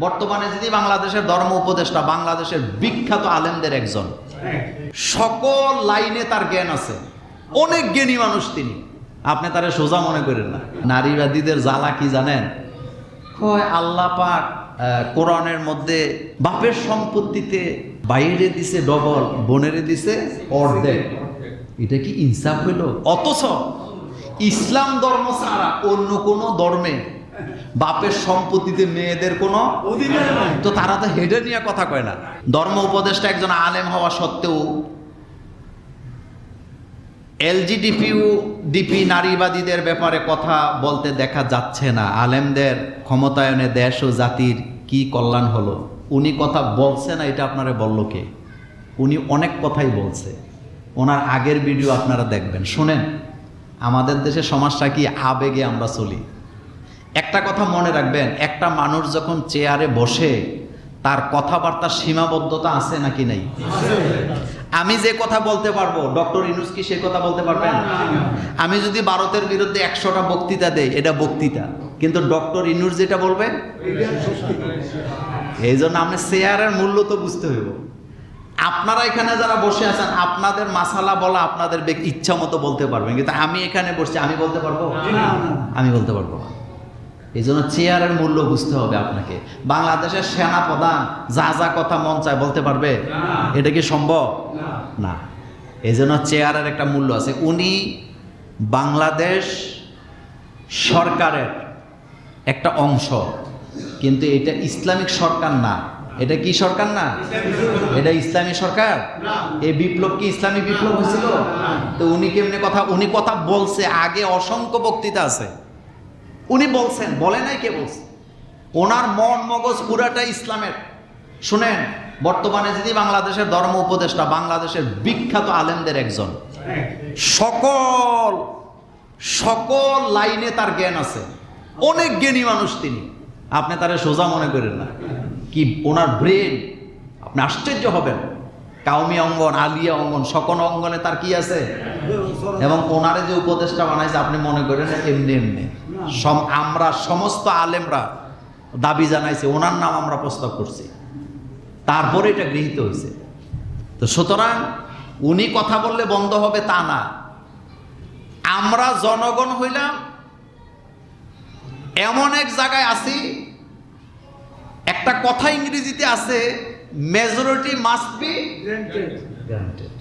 বর্তমানে যদি বাংলাদেশের ধর্ম উপদেষ্টা, বাংলাদেশের বিখ্যাত আলেমদের একজন। সকল লাইনে তার জ্ঞান আছে। অনেক জ্ঞানী মানুষ তিনি। আপনি তারা সোজা মনে করেন না। নারীবাদীদের জ্বালা কি জানেন? আল্লাহ পাক কোরআনের মধ্যে বাপের সম্পত্তিতে বাইরে দিছে ডবল, বোনেরে দিছে অর্ধেক। এটা কি ইনসাফ হইল? অথচ ইসলাম ধর্ম ছাড়া অন্য কোনো ধর্মে বাপের সম্পত্তিতে মেয়েদের কোনো অধিকার নাই। তো তারা তো হেডে নিয়ে কথা কয় না। ধর্ম উপদেষ্টা একজন আলেম হওয়া সত্ত্বেও এলজিডিপিউ ডিপি নারীবাদীদের ব্যাপারে কথা বলতে দেখা যাচ্ছে না। আলেমদের ক্ষমতায়নে দেশ ও জাতির কি কল্যাণ হলো? উনি কথা বলছে না এটা আপনারা বলল কে? উনি অনেক কথাই বলছে। ওনার আগের ভিডিও আপনারা দেখবেন। শোনেন আমাদের দেশে সমস্যা কি আবেগে আমরা চলি। একটা কথা মনে রাখবেন, একটা মানুষ যখন চেয়ারে বসে, তার কথাবার্তার সীমাবদ্ধতা আছে নাকি নেই? আমি যে কথা বলতে পারব, ডক্টর ইনুস কি সে কথা বলতে পারবেন? আমি যদি ভারতের বিরুদ্ধে একশোটা বক্তৃতা দেই, এটা বক্তৃতা। কিন্তু ডক্টর ইনুস যেটা বলবে, এই জন্য আপনি চেয়ারের মূল্য তো বুঝতে হইব। আপনারা এখানে যারা বসে আছেন, আপনাদের মাসালা বলা আপনাদের ইচ্ছা মতো বলতে পারবেন। কিন্তু আমি এখানে বসছি, আমি বলতে পারব? আমি বলতে পারব না। এই জন্য চেয়ারের মূল্য বুঝতে হবে আপনাকে। বাংলাদেশের সেনা প্রধান যা যা কথা মন চায় বলতে পারবে? এটা কি সম্ভব? না। এই জন্য চেয়ারের একটা মূল্য আছে। উনি বাংলাদেশ সরকারের একটা অংশ। কিন্তু এটা ইসলামিক সরকার না। এটা কি সরকার না? এটা ইসলামী সরকার? এই বিপ্লব কি ইসলামী বিপ্লব হয়েছিল? তো উনি কেমনি কথা উনি কথা বলছে আগে অসংখ্য বক্তৃতা আছে। উনি বলছেন, বলে নাই কে বলছে? ওনার মন মগজ পুরাটা ইসলামের। শুনেন, বর্তমানে যদি বাংলাদেশের ধর্ম উপদেষ্টা, বাংলাদেশের বিখ্যাত আলেমদের একজন। সকল সকল লাইনে তার জ্ঞান আছে। অনেক জ্ঞানী মানুষ তিনি। আপনি তারা সোজা মনে করেন না। কি ওনার ব্রেন? আপনি আশ্চর্য হবেন। কাউমি অঙ্গন, আলিয়া অঙ্গন, সকল অঙ্গনে তার কি আছে? এবং ওনারে যে উপদেশটা বানাইছে, আপনি মনে করেন এমনি এমনি। আমরা সমস্ত আলেমরা দাবি জানাইছে, ওনার নাম আমরা প্রস্তাব করছি। তারপরে এটা গৃহীত হয়েছে। তো সুতরাং উনি কথা বললে বন্ধ হবে তা না। আমরা জনগণ হইলাম, এমন এক জায়গায় আছি, একটা কথা ইংরেজিতে আছে মেজরিটি মাস্ট বি গ্রান্টেড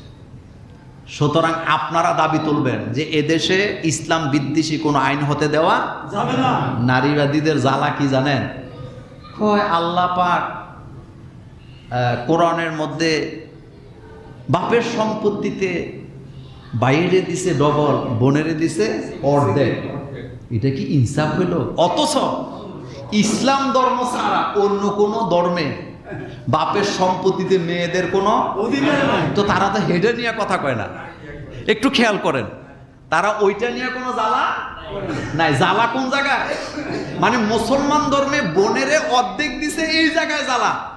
সুতরাং আপনারা দাবি তুলবেন যে এদেশে ইসলাম বিদ্বেষী কোনো আইন হতে দেওয়া যাবে না। নারীবাদীদের জ্বালা কি জানেন? হয় আল্লাহ পাক কোরআনের মধ্যে বাপের সম্পত্তিতে বাইরে দিছে ডবল বোনেরে দিছে অর্ধেক। এটা কি ইনসাফ হইল? অথচ ইসলাম ধর্ম ছাড়া অন্য কোনো ধর্মে বাপের সম্পত্তিতে মেয়েদের কোনো অধিকার নাই। তো তারা তো হেডে নিয়ে কথা কয় না। একটু খেয়াল করেন। তারা ওইটা নিয়ে কোনো জ্বালা নাই। জ্বালা কোন জায়গায়? মানে মুসলমান ধর্মে বোনেরে অর্ধেক দিছে এই জায়গায় জ্বালা।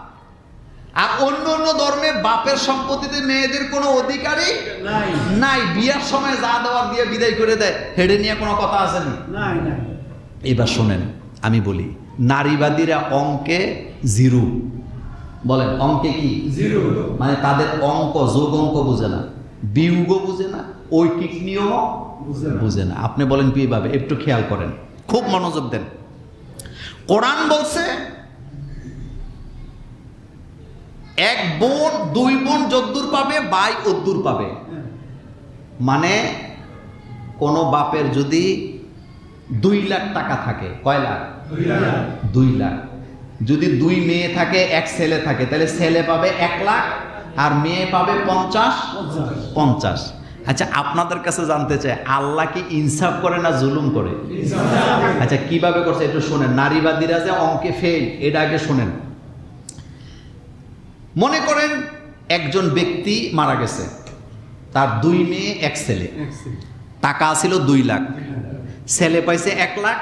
আর অন্য অন্য ধর্মে বাপের সম্পত্তিতে মেয়েদের কোনো অধিকারই নাই। নাই। বিয়ার সময় যা দেওয়ার দিয়ে বিদায় করে দেয়। হেডে নিয়ে কোনো কথা আসেনি? এবার শোনেন আমি বলি নারীবাদীরা অঙ্কে জিরো। বলেন অঙ্কে কি? জিরো মানে তাদের অঙ্ক যোগ অঙ্ক বুঝে না। বিয়োগ বুঝে না ঐকিক নিয়ম বুঝে না। বুঝে না। আপনি বলেন কীভাবে একটু খেয়াল করেন। খুব মনোযোগ দেন। কোরআন বলছে এক বোন দুই বোন যদ্দুর পাবে বাই অদ্দুর পাবে। মানে কোনো বাপের যদি দুই লাখ টাকা থাকে কয় লাখ। দুই লাখ। যদি দুই মেয়ে থাকে এক ছেলে থাকে তাহলে ছেলে পাবে এক লাখ আর মেয়ে পাবে পঞ্চাশ? পঞ্চাশ। আচ্ছা আপনাদের কাছে জানতে চাই আল্লাহ কি ইনসাফ করে না জুলুম করে? আচ্ছা কীভাবে করছে একটু শোনেন। নারীবাদীরা যে অঙ্কে ফেল এটা আগে শোনেন। মনে করেন একজন ব্যক্তি মারা গেছে তার দুই মেয়ে এক ছেলে। টাকা ছিল দুই লাখ। ছেলে পাইছে এক লাখ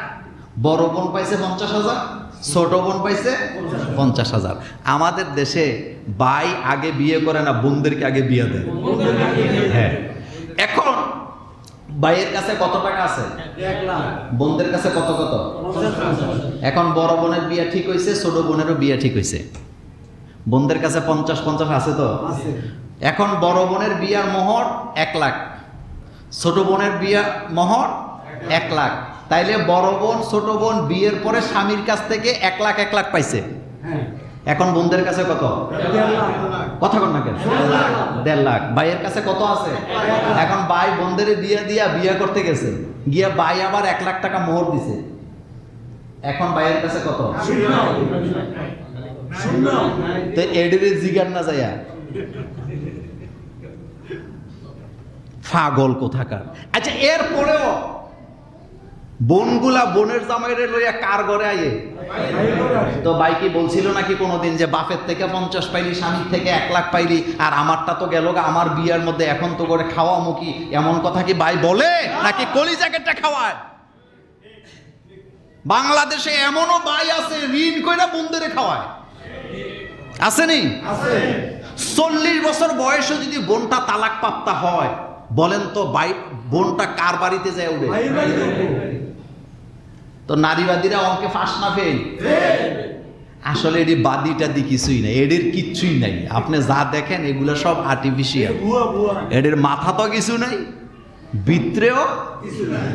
বড় বোন পাইছে পঞ্চাশ হাজার। ছোট বোন পাইছে পঞ্চাশ হাজার। আমাদের দেশে ভাই আগে বিয়ে করে না বোনদেরকে আগে বিয়ে দেয়। হ্যাঁ। এখন ভাইয়ের কাছে কত টাকা আছে? বোনদের কাছে কত কত? এখন বড় বোনের বিয়ে ঠিক হয়েছে ছোট বোনেরও বিয়ে ঠিক হয়েছে বোনদের কাছে পঞ্চাশ পঞ্চাশ আছে তো? এখন বড় বোনের বিয়ার মোহর এক লাখ। ছোট বোনের বিয়ার মোহর এক লাখ। তাইলে বড় বোন ছোট বোন বিয়ের পরে স্বামীর কাছ থেকে এক লাখ এক লাখ পাইছে। হ্যাঁ। এখন বোনদের কাছে কত? কথা কন না কেন? দেড় লাখ। ভাইয়ের কাছে কত আছে? এখন ভাই বোনদের বিয়ে দিয়া বিয়ে করতে গেছে। গিয়া ভাই আবার এক লাখ টাকা মোহর দিছে। এখন ভাইয়ের কাছে কত? তো এডিরে জিগার না যায়া। পাগল কোথাকার। আচ্ছা এরপরেও বোনগুলা বোনের জামাইরে লইয়া কার ঘরে আইয়ে? তো ভাই কি বলছিল নাকি কোনোদিন যে বাপের থেকে পঞ্চাশ পাইলি, স্বামীর থেকে এক লাখ পাইলি, আর আমারটা তো গেল আমার বিয়ার মধ্যে এখন তো করে খাওয়া মুখি এমন কথা কি ভাই বলে নাকি কলি জ্যাকেটটা খাওয়ায়? বাংলাদেশে এমনও ভাই আছে, ঋণ কইরা বন্ধুরে খাওয়ায়। আসেনি চল্লিশ বছর বয়সে যদি বোনটা তালাক প্রাপ্তা হয়, বলেন তো বাই বোনটা কার বাড়িতে যায় উঠে? তো নারীবাদীরা অঙ্কে ফাঁস না ফেল? আসলে এটি বাদি দি কিছুই নাই এদের কিচ্ছুই নাই। আপনি যা দেখেন এগুলো সব আর্টিফিশিয়াল এদের মাথা তো কিছু নাই বিত্রেও কিছু নাই।